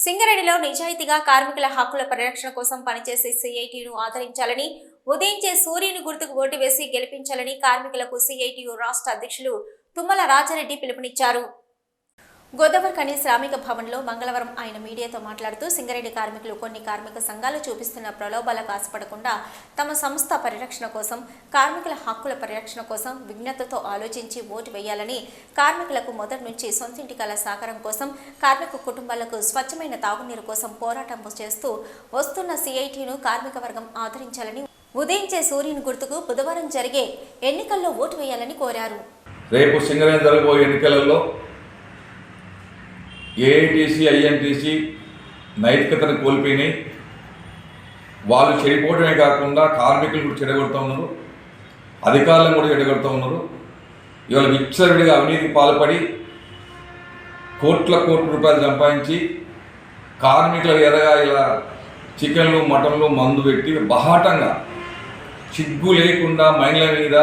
సింగరేణిలో నిజాయితీగా కార్మికుల హక్కుల పరిరక్షణ కోసం పనిచేసే సిఐటిను ఆదరించాలని ఉదయించే సూర్యుని గుర్తుకు ఓటు వేసి గెలిపించాలని కార్మికులకు సిఐటియు రాష్ట్ర అధ్యక్షులు తుమ్మల రాజారెడ్డి పిలుపునిచ్చారు. గోదావరికని శ్రామిక భవన్లో మంగళవారం ఆయన మీడియాతో మాట్లాడుతూ సింగరేణి కార్మికులు కొన్ని కార్మిక సంఘాలు చూపిస్తున్న ప్రలోభాలకు ఆశపడకుండా తమ సంస్థ పరిరక్షణ కోసం కార్మికుల హక్కుల పరిరక్షణ కోసం విజ్ఞతతో ఆలోచించి ఓటు వేయాలని కార్మికులకు మొదటి నుంచి సొంతింటి కళ సాకారం కోసం కార్మిక కుటుంబాలకు స్వచ్ఛమైన తాగునీరు కోసం పోరాటం చేస్తూ వస్తున్న సిఐటిను కార్మిక వర్గం ఆదరించాలని ఉదయించే సూర్యుని గుర్తుకు బుధవారం జరిగే ఎన్నికల్లో ఓటు వేయాలని కోరారు. రేపు సింగరేణి జరగబోయే ఎన్నికలలో ఏఐటీసీ ఐఎన్టీసీ నైతికతను కోల్పోయినాయి. వాళ్ళు చెడిపోవడమే కాకుండా కార్మికులు కూడా చెడగొడుతూ ఉన్నారు. అధికారులను కూడా చెడగొడుతూ ఉన్నారు. ఇవాళ విచ్చరుడిగా అవినీతికి పాల్పడి కోట్ల కోట్ల రూపాయలు సంపాదించి కార్మికుల ఎదగా ఇలా చికెన్లు మటన్లు మందు పెట్టి బహాటంగా సిగ్గు లేకుండా మహిళల మీద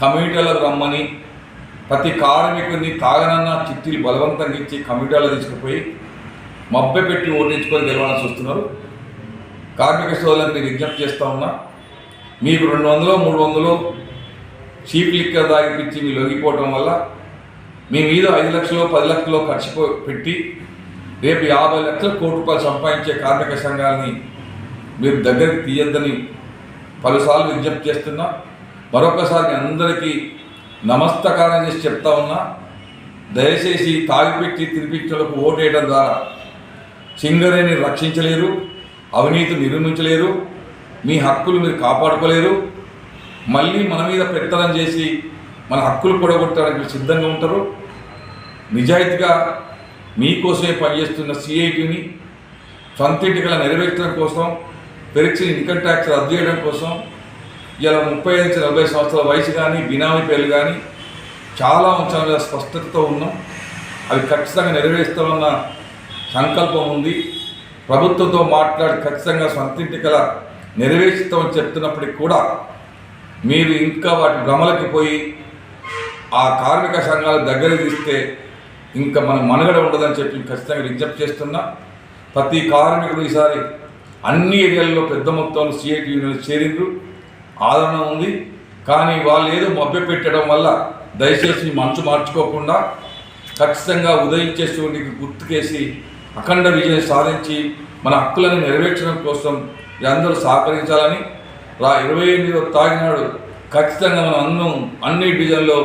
కమ్యూనిటీలకు రమ్మని ప్రతి కార్మికుడిని తాగనన్న చిట్టీలు బలవంతంగా ఇచ్చి కమిటీలో తీసుకుపోయి మబ్బె పెట్టి ఓటించుకొని గెలవాల్సి వస్తున్నారు కార్మిక సోదరులకు నేను విజ్ఞప్తి చేస్తూ ఉన్నా మీకు రెండు వందలు మూడు వందలు చీప్ లిక్కర్ దాగిపించి మీరు లొంగిపోవటం వల్ల మీ మీద ఐదు లక్షలు పది లక్షలు ఖర్చు పెట్టి రేపు యాభై లక్షల కోటి రూపాయలు సంపాదించే కార్మిక సంఘాలని మీరు దగ్గరికి తీయద్దని పలుసార్లు విజ్ఞప్తి చేస్తున్నా. మరొకసారి అందరికీ నమస్తకారం చేసి చెప్తా ఉన్నా దయచేసి తాగిపెట్టి తినిపించలకు ఓటేయడం ద్వారా సింగరేణి రక్షించలేరు అవినీతి నిర్మించలేరు మీ హక్కులు మీరు కాపాడుకోలేరు మళ్ళీ మన మీద పెత్తనం చేసి మన హక్కులు కూడగొట్టడానికి సిద్ధంగా ఉంటారు. నిజాయితీగా మీకోసమే పనిచేస్తున్న సిఐటిని సొంతింటికల నెరవేర్చడం కోసం పెరిచిన ఇన్కమ్ ట్యాక్స్ రద్దు చేయడం కోసం ఇలా ముప్పై నుంచి నలభై సంవత్సరాల వయసు కానీ బినామీ పేర్లు కానీ చాలా అంశాల మీద స్పష్టతతో ఉన్నాం. అవి ఖచ్చితంగా నెరవేరుస్తామన్న సంకల్పం ఉంది. ప్రభుత్వంతో మాట్లాడి ఖచ్చితంగా సొంతింటికల నెరవేర్చుతామని చెప్తున్నప్పటికి కూడా మీరు ఇంకా వాటి భ్రమలకి పోయి ఆ కార్మిక సంఘాల దగ్గర తీస్తే ఇంకా మన మనుగడ ఉండదని చెప్పి ఖచ్చితంగా విజ్ఞప్తి చేస్తున్నా. ప్రతి కార్మికుడు ఈసారి అన్ని ఏరియాల్లో పెద్ద మొత్తంలో సిఐటి యూనియన్లు చేరిండ్రు. ఆదరణ ఉంది. కానీ వాళ్ళు ఏదో మభ్య పెట్టడం వల్ల దయచేసి మనసు మార్చుకోకుండా ఖచ్చితంగా ఉదయించే సూర్యునికి గుర్తుకేసి అఖండ విజయం సాధించి మన హక్కులను నెరవేర్చడం కోసం అందరూ సహకరించాలని రా ఇరవై ఎనిమిదిలో తాగినాడు ఖచ్చితంగా మనం అన్నం అన్ని డివిజన్లో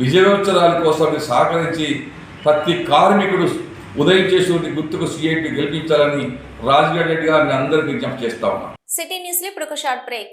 విజయోత్సవాల కోసం సహకరించి ప్రతి కార్మికుడు ఉదయించే సూర్యుని గుర్తుకు సీఐటి గెలిపించాలని రాజగడ్ రెడ్డి గారిని అందరికీ విజ్ఞప్తి చేస్తా ఉన్నాం. సిటీ న్యూస్లో ఇప్పుడు ఒక షార్ట్ బ్రేక్.